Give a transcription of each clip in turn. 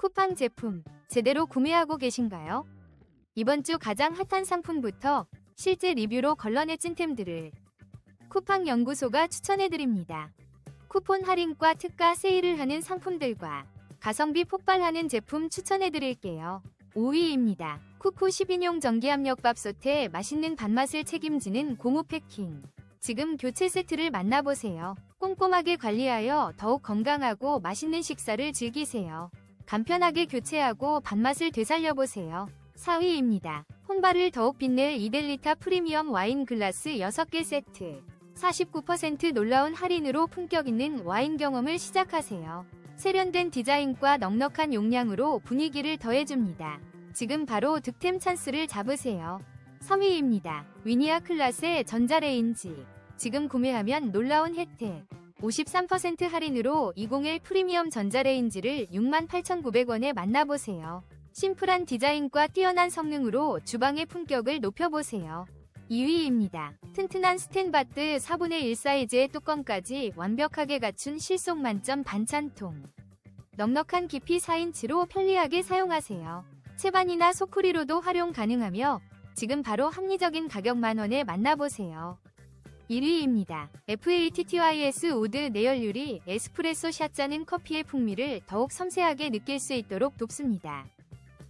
쿠팡 제품 제대로 구매하고 계신가요? 이번 주 가장 핫한 상품부터 실제 리뷰로 걸러내 찐템들을 쿠팡 연구소가 추천해드립니다. 쿠폰 할인과 특가 세일을 하는 상품들과 가성비 폭발하는 제품 추천해드릴게요. 5위입니다. 쿠쿠 10인용 전기압력밥솥에 맛있는 밥맛을 책임지는 고무 패킹. 지금 교체 세트를 만나보세요. 꼼꼼하게 관리하여 더욱 건강하고 맛있는 식사를 즐기세요. 간편하게 교체하고 밥맛을 되살려보세요. 4위입니다. 혼발을 더욱 빛낼 이델리타 프리미엄 와인 글라스 6개 세트. 49% 놀라운 할인으로 품격 있는 와인 경험을 시작하세요. 세련된 디자인과 넉넉한 용량으로 분위기를 더해줍니다. 지금 바로 득템 찬스를 잡으세요. 3위입니다. 위니아 클라스의 전자레인지. 지금 구매하면 놀라운 혜택. 53% 할인으로 201 프리미엄 전자레인지를 68,900원에 만나보세요. 심플한 디자인과 뛰어난 성능으로 주방의 품격을 높여보세요. 2위입니다. 튼튼한 스텐바트 4분의 1 사이즈의 뚜껑까지 완벽하게 갖춘 실속 만점 반찬통. 넉넉한 깊이 4인치로 편리하게 사용하세요. 채반이나 소쿠리로도 활용 가능하며 지금 바로 합리적인 가격 만 원에 만나보세요. 1위입니다. FATTYS 우드 내열유리 에스프레소 샷자는 커피의 풍미를 더욱 섬세하게 느낄 수 있도록 돕습니다.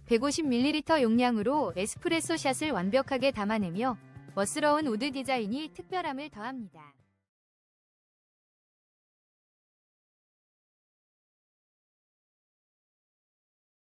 150ml 용량으로 에스프레소 샷을 완벽하게 담아내며 멋스러운 우드 디자인이 특별함을 더합니다.